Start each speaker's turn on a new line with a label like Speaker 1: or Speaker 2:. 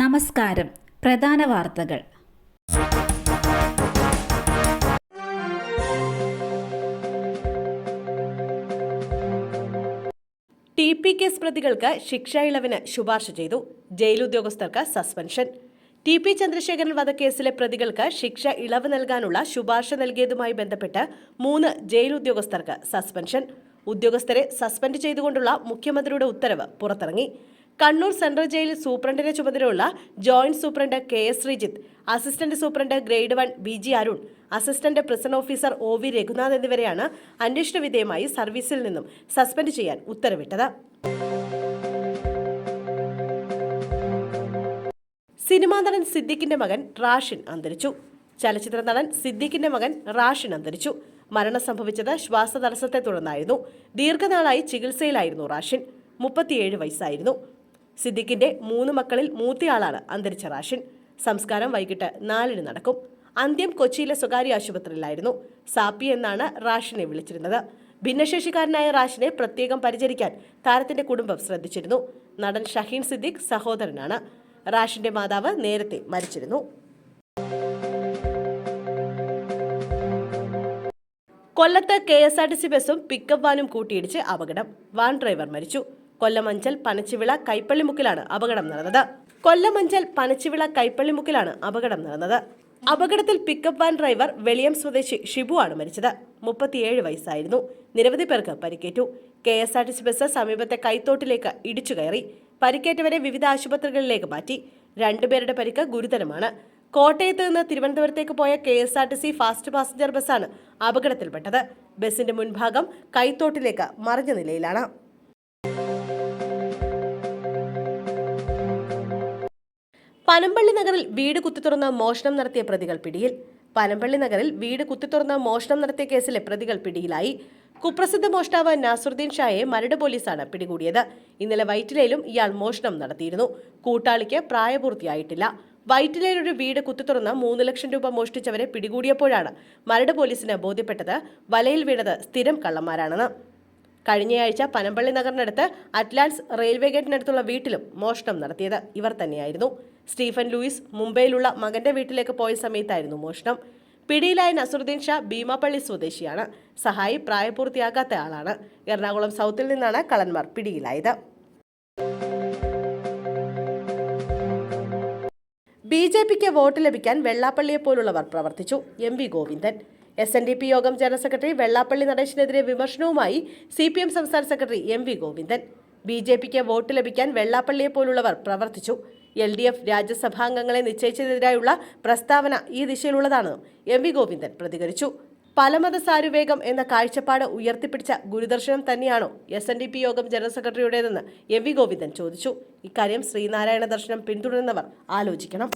Speaker 1: നമസ്കാരം. പ്രധാന വാർത്തകൾ.
Speaker 2: ടി പി കേസ് പ്രതികൾക്ക് ശിക്ഷാ ഇളവിന് ശുപാർശ ചെയ്തു. ജയിലുദ്യോഗസ്ഥർക്ക് സസ്പെൻഷൻ. ടി പി ചന്ദ്രശേഖരൻ വധക്കേസിലെ പ്രതികൾക്ക് ശിക്ഷ ഇളവ് നൽകാനുള്ള ശുപാർശ നൽകിയതുമായി ബന്ധപ്പെട്ട് മൂന്ന് ജയിൽ ഉദ്യോഗസ്ഥർക്ക് സസ്പെൻഷൻ. ഉദ്യോഗസ്ഥരെ സസ്പെൻഡ് ചെയ്തുകൊണ്ടുള്ള മുഖ്യമന്ത്രിയുടെ ഉത്തരവ് പുറത്തിറങ്ങി. കണ്ണൂർ സെൻട്രൽ ജയിൽ സൂപ്രണ്ടിന്റെ ചുമതലയുള്ള joint superintendent K S Sreejith assistant superintendent grade one B G Arun assistant prison officer O V Raghunath എന്നിവരെയാണ് അന്വേഷണ വിധേയമായി സർവീസിൽ നിന്നും സസ്പെൻഡ് ചെയ്യാൻ ഉത്തരവിട്ടത്. സിനിമാ നടൻ സിദ്ദിഖിന്റെ മകൻ റാഷിൻ അന്തരിച്ചു. ചലച്ചിത്ര നടൻ സിദ്ദിഖിന്റെ മകൻ റാഷിൻ അന്തരിച്ചു. മരണം സംഭവിച്ചത് ശ്വാസതടസ്സത്തെ തുടർന്നായിരുന്നു. ദീർഘനാളായി ചികിത്സയിലായിരുന്നു റാഷിൻ. മുപ്പത്തിയേഴ് വയസ്സായിരുന്നു. സിദ്ദിഖിന്റെ മൂന്ന് മക്കളിൽ മൂത്തയാളാണ് അന്തരിച്ച റാഷിൻ. സംസ്കാരം വൈകിട്ട് നാലിന് നടക്കും. അന്ത്യം കൊച്ചിയിലെ സ്വകാര്യ ആശുപത്രിയിലായിരുന്നു. സാപ്പി എന്നാണ് റാഷിനെ വിളിച്ചിരുന്നത്. ഭിന്നശേഷിക്കാരനായ റാഷിനെ പ്രത്യേകം പരിചരിക്കാൻ താരത്തിന്റെ കുടുംബം ശ്രദ്ധിച്ചിരുന്നു. നടൻ ഷഹീൻ സിദ്ദിഖ് സഹോദരനാണ്. റാഷിന്റെ മാതാവ് നേരത്തെ മരിച്ചിരുന്നു. കൊല്ലത്ത് K S R T C ബസും പിക്കപ്പ് വാനും കൂട്ടിയിടിച്ച് അപകടം. വാൻ ഡ്രൈവർ മരിച്ചു. കൊല്ലമഞ്ചൽ പനച്ചിവിള കൈപ്പള്ളിമുക്കിലാണ് അപകടം നടന്നത്. കൊല്ലമഞ്ചൽ പനച്ചിവിള കൈപ്പള്ളിമുക്കിലാണ് അപകടം നടന്നത്. അപകടത്തിൽ പിക്കപ്പ് വാൻ ഡ്രൈവർ വെളിയം സ്വദേശി ഷിബു ആണ് മരിച്ചത്. മുപ്പത്തിയേഴ് വയസ്സായിരുന്നു. നിരവധി പേർക്ക് പരിക്കേറ്റു. K S R T C bus സമീപത്തെ കൈത്തോട്ടിലേക്ക് ഇടിച്ചു കയറി. പരിക്കേറ്റവരെ വിവിധ ആശുപത്രികളിലേക്ക് മാറ്റി. രണ്ടുപേരുടെ പരിക്ക് ഗുരുതരമാണ്. കോട്ടയത്ത് നിന്ന് തിരുവനന്തപുരത്തേക്ക് പോയ K S R T C fast passenger ബസ്സാണ് അപകടത്തിൽപ്പെട്ടത്. ബസിന്റെ മുൻഭാഗം കൈത്തോട്ടിലേക്ക് മറിഞ്ഞ നിലയിലാണ്. പനമ്പള്ളി നഗറിൽ വീട് കുത്തിത്തുറന്ന് മോഷണം നടത്തിയ പ്രതികൾ പിടിയിൽ. പനമ്പള്ളി നഗറിൽ വീട് കുത്തിത്തുറന്ന് മോഷണം നടത്തിയ കേസിലെ പ്രതികൾ പിടിയിലായി. കുപ്രസിദ്ധ മോഷ്ടാവ് നാസുറുദ്ദീൻ ഷായെ മരട് പോലീസാണ് പിടികൂടിയത്. ഇന്നലെ വൈറ്റിലയിലും ഇയാൾ മോഷണം നടത്തിയിരുന്നു. കൂട്ടാളിക്ക് പ്രായപൂർത്തിയായിട്ടില്ല. വൈറ്റിലയിൽ ഒരു വീട് കുത്തിത്തുറന്ന് മൂന്ന് ലക്ഷം രൂപ മോഷ്ടിച്ചവരെ പിടികൂടിയപ്പോഴാണ് മരട് പോലീസിന് ബോധ്യപ്പെട്ടത് വലയിൽ വീണത് സ്ഥിരം കള്ളന്മാരാണെന്ന്. കഴിഞ്ഞയാഴ്ച പനമ്പള്ളി നഗറിനടുത്ത് അറ്റ്ലാൻസ് റെയിൽവേ ഗേറ്റിനടുത്തുള്ള വീട്ടിലും മോഷണം നടത്തിയത് ഇവർ തന്നെയായിരുന്നു. സ്റ്റീഫൻ ലൂയിസ് മുംബൈയിലുള്ള മകന്റെ വീട്ടിലേക്ക് പോയ സമയത്തായിരുന്നു മോഷണം. പിടിയിലായ നസറുദ്ദീൻ ഷാ ഭീമാപ്പള്ളി സ്വദേശിയാണ്. സഹായി പ്രായപൂർത്തിയാകാത്ത ആളാണ്. എറണാകുളം സൗത്തിൽ നിന്നാണ് കള്ളന്മാർ പിടിയിലായത്. ബി ജെ പിക്ക് വോട്ട് ലഭിക്കാൻ വെള്ളാപ്പള്ളിയെ പോലുള്ളവർ പ്രവർത്തിച്ചു. M V Govindan. S N D P യോഗം ജനറൽ സെക്രട്ടറി വെള്ളാപ്പള്ളി നടേശനെതിരെ വിമർശനവുമായി സി പി എം സംസ്ഥാന secretary M V Govindan. B J പിക്ക് വോട്ട് ലഭിക്കാൻ വെള്ളാപ്പള്ളിയെ പോലുള്ളവർ പ്രവർത്തിച്ചു. എൽ ഡി എഫ് രാജ്യസഭാംഗങ്ങളെ നിശ്ചയിച്ചതിനെതിരായുള്ള പ്രസ്താവന ഈ ദിശയിലുള്ളതാണെന്നും എം വി ഗോവിന്ദൻ പ്രതികരിച്ചു. പലമത സാരുവേഗം എന്ന കാഴ്ചപ്പാട് ഉയർത്തിപ്പിടിച്ച ഗുരുദർശനം തന്നെയാണോ എസ് എൻ ഡി പി യോഗം ജനറൽ സെക്രട്ടറിയുടേതെന്ന് എം വി ഗോവിന്ദൻ ചോദിച്ചു. ഇക്കാര്യം ശ്രീനാരായണ ദർശനം പിന്തുടരുന്നവർ ആലോചിക്കണം.